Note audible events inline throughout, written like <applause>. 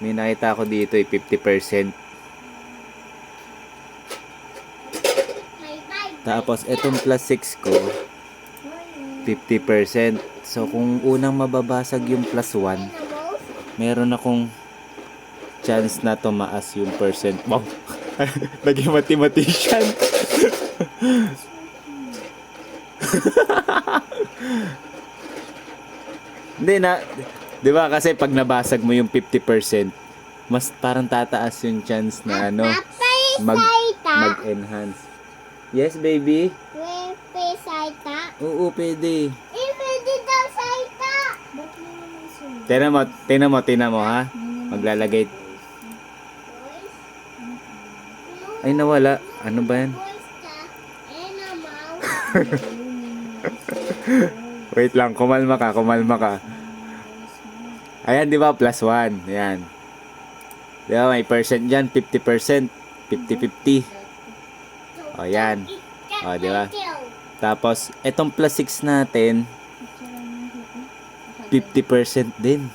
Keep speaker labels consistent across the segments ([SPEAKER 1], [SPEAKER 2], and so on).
[SPEAKER 1] May nakita ko dito eh, 50%. Tapos, itong plus 6 ko, 50%. So, kung unang mababasag yung plus 1, meron akong chance na tumaas yung percent. Wow! <laughs> Naging mathematician. <laughs> Hindi na, di ba kasi pag nabasag mo yung 50%, mas parang tataas yung chance na ano, mag, mag-enhance. Yes, baby? Oo, pwede. Tingnan mo, tingnan mo, tingnan mo ha. Maglalagay. Ay, nawala. Ano ba yan? <laughs> Wait lang, kumalma ka, kumalma ka. Ayan, di ba? Plus 1. Ayan. Di ba, may percent dyan. 50%. 50-50. O, yan. O, di ba? Tapos, etong plus 6 natin, 50% din.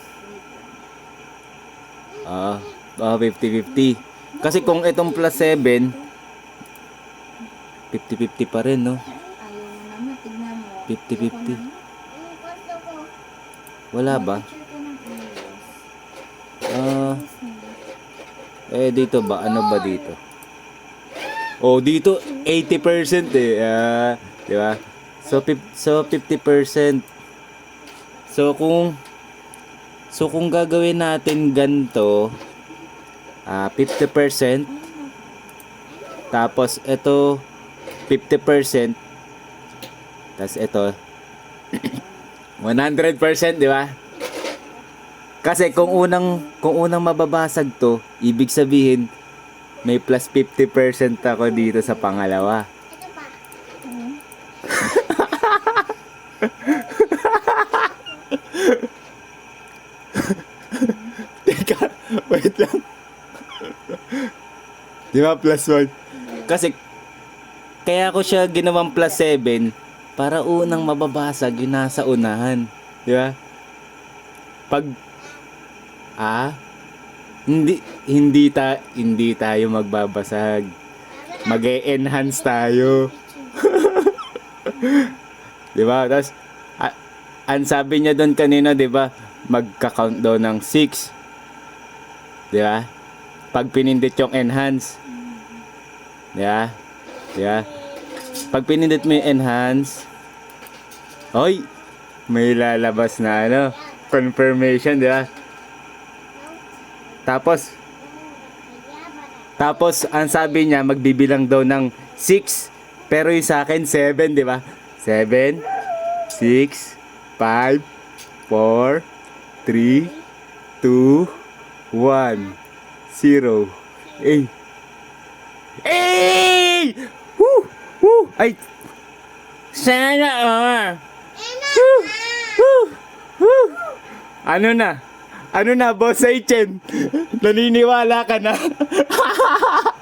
[SPEAKER 1] Oo. Oo, 50-50. Kasi kung itong plus 7, 50-50 pa rin, no?
[SPEAKER 2] Ayaw mo naman, tignan mo.
[SPEAKER 1] 50-50. Wala ba?
[SPEAKER 2] Picture ka ng Ayos.
[SPEAKER 1] Ah, eh, dito ba? Ano ba dito? Oh, dito, 80% eh. Ah, di ba? So, so 50%. So, kung So, kung gagawin natin ganito, ah 50%, tapos ito, 50%, tapos ito, <clears throat> 100%, di ba? Kasi kung unang, kung unang mababasag to, ibig sabihin, may plus 50% ako dito sa pangalawa. <laughs> Teka, wait lang. Di ba plus 1? Kasi, kaya ko siya ginawang plus 7 para unang mababasag yung nasa unahan. Di ba? Pag, ah, hindi, hindi, ta, hindi tayo magbabasag. Mag-e-enhance tayo. <laughs> Di ba? Tapos, a- ang sabi niya doon kanina, di ba? Magka-count daw ng 6. Di ba? Pag pinindit yung enhance. Di ba? Di ba? Pag pinindit mo yung enhance, Hoy! May lalabas na ano, confirmation, di ba? Tapos, tapos, ang sabi niya, magbibilang daw ng 6. Pero yung sa akin, 7, di ba? 7, 6, 5, 4, 3, 2, 1, 0. Eh! Eh! Woo! Woo! Ay! Sana ah! Woo! Woo! Woo! Ano na? Ano na, Boss Aichen? Naniniwala ka na? <laughs>